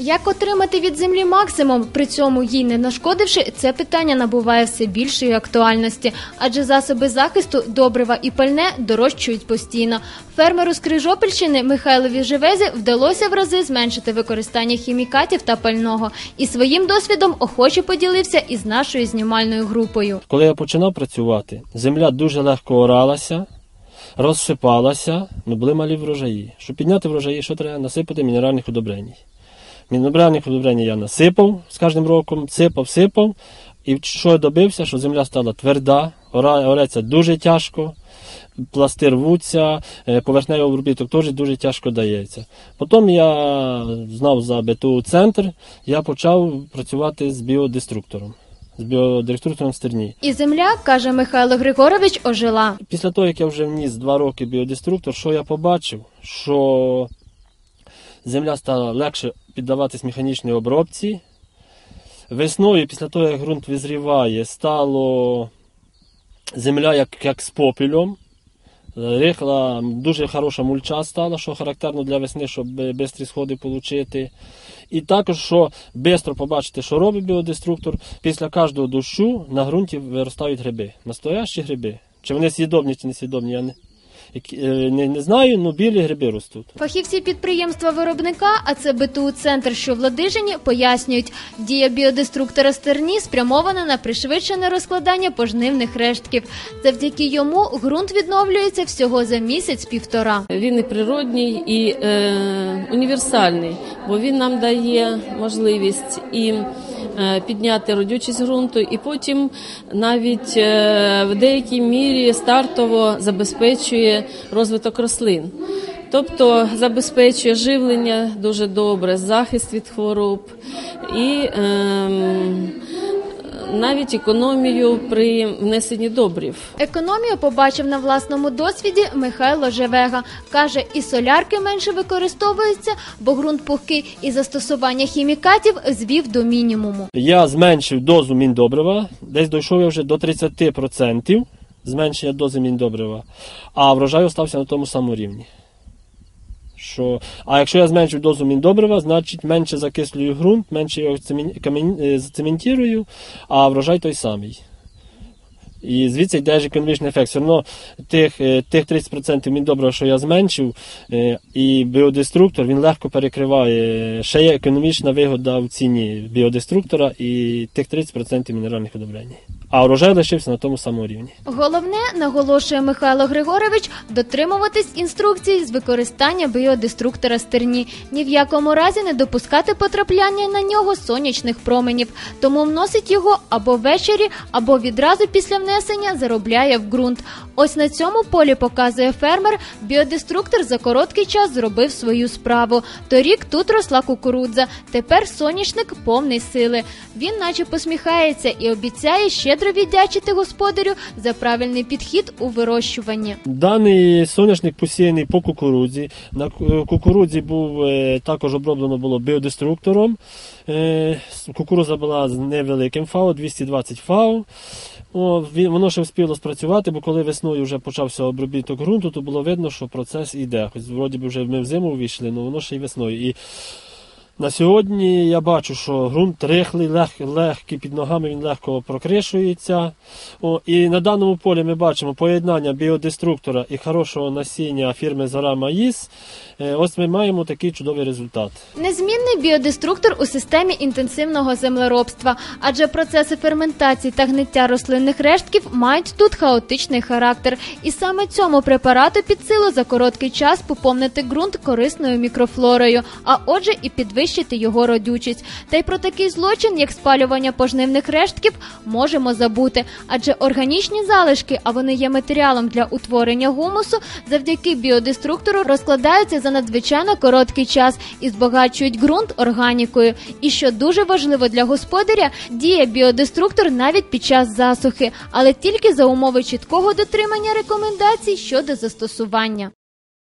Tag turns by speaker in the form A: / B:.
A: Як отримати від землі максимум, при цьому їй не нашкодивши, це питання набуває все більшої актуальності, адже засоби захисту, добрива і пальне дорожчують постійно. Фермеру з Крижопільщини Михайлові Живезі вдалося в рази зменшити використання хімікатів та пального, і своїм досвідом охоче поділився із нашою знімальною групою.
B: Коли я починав працювати, земля дуже легко оралася, розсипалася, ну були малі врожаї. Щоб підняти врожаї, що треба насипати мінеральних удобрень. Мінеральних удобрень я насипав з кожним роком, сипав, сипав. І що я добився, що земля стала тверда, ореться дуже тяжко, пласти рвуться, е, поверхневий обробіток теж дуже тяжко дається. Потім я знав за БТУ центр, я почав працювати з біодеструктором, з біодеструктором стерні.
A: І земля, каже Михайло Григорович, ожила.
B: Після того, як я вже вніс два роки біодеструктор, що я побачив? Що земля стала легше піддаватись механічній обробці. Весною, після того, як ґрунт визріває, стало земля як, як з попелем. Рихла, дуже хороша мульча стала, що характерно для весни, щоб швидкі сходи отримати. І також, що швидко побачити, що робить біодеструктор, після кожного дощу на ґрунті виростають гриби. Настоящі гриби. Чи вони свідомі, чи не свідомі, я не, не, не знаю, але білі гриби ростуть.
A: Фахівці підприємства виробника, а це БТУ центр, що в Ладижині, пояснюють, дія біодеструктора стерні спрямована на пришвидшене розкладання пожнивних рештків. Завдяки йому ґрунт відновлюється всього за місяць-півтора.
C: Він і природній, і е, універсальний, бо він нам дає можливість і е, підняти родючість ґрунту, і потім навіть е, в деякій мірі стартово забезпечує розвиток рослин. Тобто забезпечує живлення дуже добре, захист від хвороб і ем, навіть економію при внесенні добрив.
A: Економію побачив на власному досвіді Михайло Живега. Каже, і солярки менше використовуються, бо ґрунт пухкий, і застосування хімікатів звів до мінімуму.
B: Я зменшив дозу міндобрива, десь дійшов я вже до 30% зменшення дози міндобрива, а врожай остався на тому самому рівні. Що, а якщо я зменшив дозу міндобрива, значить менше закислюю ґрунт, менше його е, зацементірую, а врожай той самий. І звідси йде ж економічний ефект. Все одно тих, е, тих 30% міндобрива, що я зменшив, е, і біодеструктор він легко перекриває. Ще є економічна вигода в ціні біодеструктора і тих 30% мінеральних удобрень. А урожай лишився на тому самому рівні.
A: Головне, наголошує Михайло Григорович, дотримуватись інструкцій з використання біодеструктора стерні. Ні в якому разі не допускати потрапляння на нього сонячних променів. Тому вносить його або ввечері, або відразу після внесення заробляє в ґрунт. Ось на цьому полі показує фермер. Біодеструктор за короткий час зробив свою справу. Торік тут росла кукурудза. Тепер соняшник повний сили. Він наче посміхається і обіцяє щедро віддячити господарю за правильний підхід у вирощуванні.
B: Даний соняшник посіяний по кукурудзі. На кукурудзі був е, також оброблено було біодеструктором. Е, Кукурудза була з невеликим ФАО, 220 ФАО. О, воно ще встигло спрацювати, бо коли весною вже почався обробіток ґрунту, то було видно, що процес йде. Хоч вроді би вже ми в зиму ввійшли, але воно ще й весною. І на сьогодні я бачу, що ґрунт рихлий, лег, легкий під ногами, він легко прокришується. О, і на даному полі ми бачимо поєднання біодеструктора і хорошого насіння фірми Зара Маїс. Е, Ось ми маємо такий чудовий результат.
A: Незмінний біодеструктор у системі інтенсивного землеробства, адже процеси ферментації та гниття рослинних рештків мають тут хаотичний характер, і саме цьому препарату під силу за короткий час поповнити ґрунт корисною мікрофлорою, а отже, і підвищити його родючість. Та й про такий злочин, як спалювання пожнивних рештків, можемо забути, адже органічні залишки, а вони є матеріалом для утворення гумусу, завдяки біодеструктору розкладаються за надзвичайно короткий час і збагачують ґрунт органікою. І що дуже важливо для господаря, діє біодеструктор навіть під час засухи, але тільки за умови чіткого дотримання рекомендацій щодо застосування.